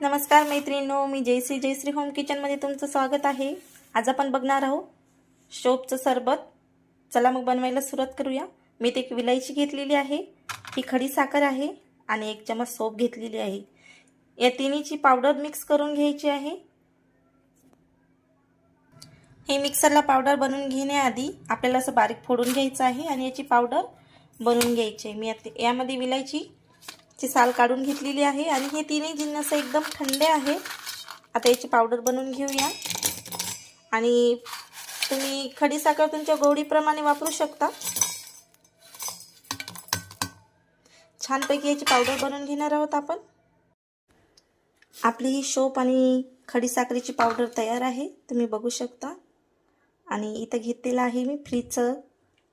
नमस्कार मैत्रिणींनो मी जयश्री. जयश्री होम किचनमध्ये तुमचं स्वागत आहे. आज आपण बघणार आहोत शोपचं सरबत. चला मग बनवायला सुरुवात करूया. मी ते एक विलायची घेतलेली आहे. ही खडी साखर आहे आणि एक चमच सोप घेतलेली आहे. या तिन्हीची पावडर मिक्स करून घ्यायची आहे. हे मिक्सरला पावडर बनवून घेण्याआधी आपल्याला असं बारीक फोडून घ्यायचं आहे आणि याची पावडर बनवून घ्यायची आहे. मी यामध्ये विलायची ची साल काढून घेतलेली आहे आणि हे तिन्ही जिन्नस एकदम थंडे आहे. आता याची पावडर बनवून घेऊया. आणि तुम्ही खडीसाखर तुमच्या गोडीप्रमाणे वापरू शकता. छानपैकी याची पावडर बनवून घेणार आहोत आपण. आपली ही शोप आणि खडी साखरेची पावडर तयार आहे. तुम्ही बघू शकता. आणि इथं घेतलेलं आहे मी फ्रीजचं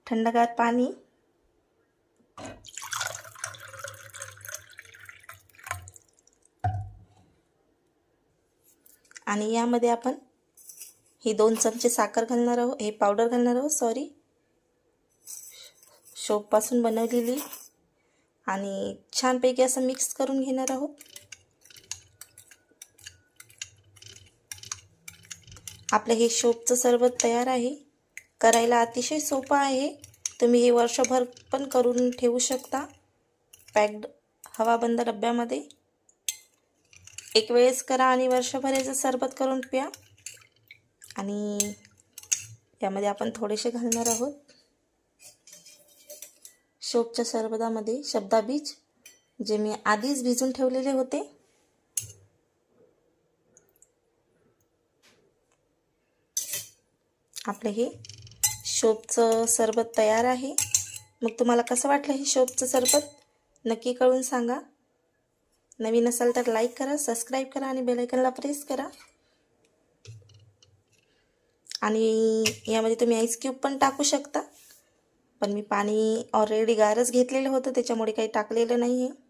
थंडगार पाणी. आणि यामध्ये आपण हे दोन चमचे साखर घालणार आहोत हे पावडर घालणार आहोत सॉरी शोपपासून बनवलेली. आणि छानपैकी असं मिक्स करून घेणार आहोत. आपलं हे शोपचं सरबत तयार आहे. करायला अतिशय सोपं आहे. तुम्ही हे वर्षभर पण करून ठेवू शकता. पॅक्ड हवाबंद डब्यामध्ये. एक वेळेस करा आणि वर्षभर याचं सरबत करून प्या. आणि यामध्ये आपण थोडेसे घालणार आहोत. शोपच्या सरबतामध्ये शब्दाबीज जे मी आधीच भिजून ठेवलेले होते. आपलं हे शोपचं सरबत तयार आहे. मग तुम्हाला कसं वाटलं हे शोपचं सरबत? नक्की कळून सांगा. नवीन असाल तर लाईक करा सबस्क्राईब करा आणि बेलायकनला प्रेस करा. आणि यामध्ये तुम्ही आईस क्यूब पण टाकू शकता. पण मी पाणी ऑलरेडी गारच घेतलेलं होतं त्याच्यामुळे काही टाकलेलं नाही आहे